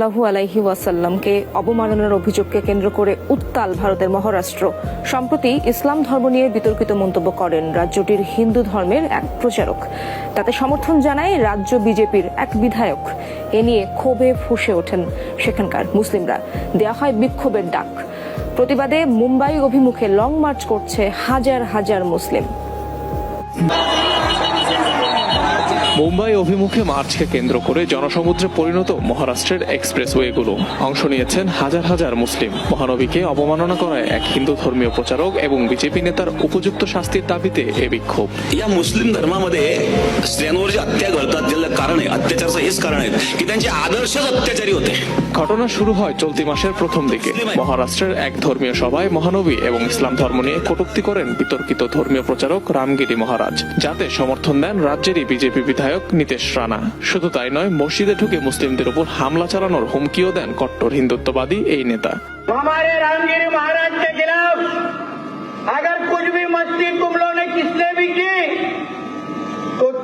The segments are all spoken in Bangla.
সাল্লাহু আলাইহি ওয়াসাল্লামকে অবমাননার অভিযোগকে কেন্দ্র করে উত্তাল ভারতের মহারাষ্ট্র। সম্প্রতি ইসলাম ধর্ম নিয়ে বিতর্কিত মন্তব্য করেন রাজ্যটির হিন্দু ধর্মের এক প্রচারক। তাতে সমর্থন জানায় রাজ্য বিজেপির এক বিধায়ক। এ নিয়ে ক্ষোভে ফুসে ওঠেন সেখানকার মুসলিমরা। দেয়া হয় বিক্ষোভের ডাক। প্রতিবাদে মুম্বাই অভিমুখে লং মার্চ করছে হাজার হাজার মুসলিম। মুম্বাই অভিমুখে মার্চকে কেন্দ্র করে জনসমুদ্রে পরিণত মহারাষ্ট্রের এক্সপ্রেসওয়েগুলো অংশ নিয়েছেন হাজার হাজার মুসলিম মহানবীকে অবমাননা করায় এক হিন্দু ধর্মীয় প্রচারক এবং বিজেপি নেতার উপযুক্ত শাস্তির দাবিতে এ বিক্ষোভ या मुस्लिम धर्मामध्ये स्त्रियांवर जे हत्या घडतात त्याला कारण आहे अत्याचाराचं हेच कारण आहे की त्यांचे आदर्शच अत्याचारी होते ঘটনা শুরু হয় চলতি মাসের প্রথম দিকে মহারাষ্ট্রের এক ধর্মীয় সভায় মহানবী এবং ইসলাম ধর্ম নিয়ে কটূক্তি করেন বিতর্কিত ধর্মীয় প্রচারক রামগিরি মহারাজ যাতে সমর্থন দেন রাজ্যেরই বিজেপি বিধায়ক নীতিশ রানা শুধু তাই নয় মসজিদে ঢুকে মুসলিমদের উপর হামলা চালানোর হুমকিও দেন কট্টর হিন্দুত্ববাদী এই নেতা हमारे रामगिरी महाराज के खिलाफ अगर कुछ भी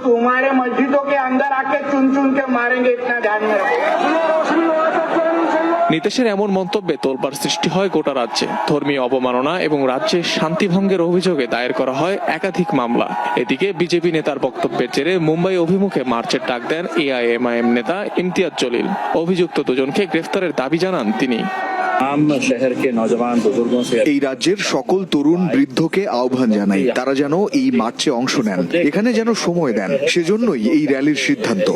तुम्हारे मस्जिदों के अंदर आके चुन चुन के मारेंगे इतना ध्यान में रखो নীতিশের এমন মন্তব্যে তোলপাড় সৃষ্টি হয় গোটা রাজ্যে ধর্মীয় অবমাননা এবং রাজ্যে শান্তি ভঙ্গের অভিযোগে দায়ের করা হয় একাধিক মামলা এদিকে বিজেপি নেতার বক্তব্যের জেরে মুম্বাই অভিমুখে মার্চের ডাক দেন এআইএমআইএম নেতা ইমতিয়াজ জলিল অভিযুক্ত দুজনকে গ্রেফতারের দাবি জানান তিনি এই রাজ্যের সকল তরুণ বৃদ্ধকে আহ্বান জানাই তারা যেন এই মার্চে অংশ নেন এখানে যেন সময় দেন সেজন্যই এই র্যালির সিদ্ধান্ত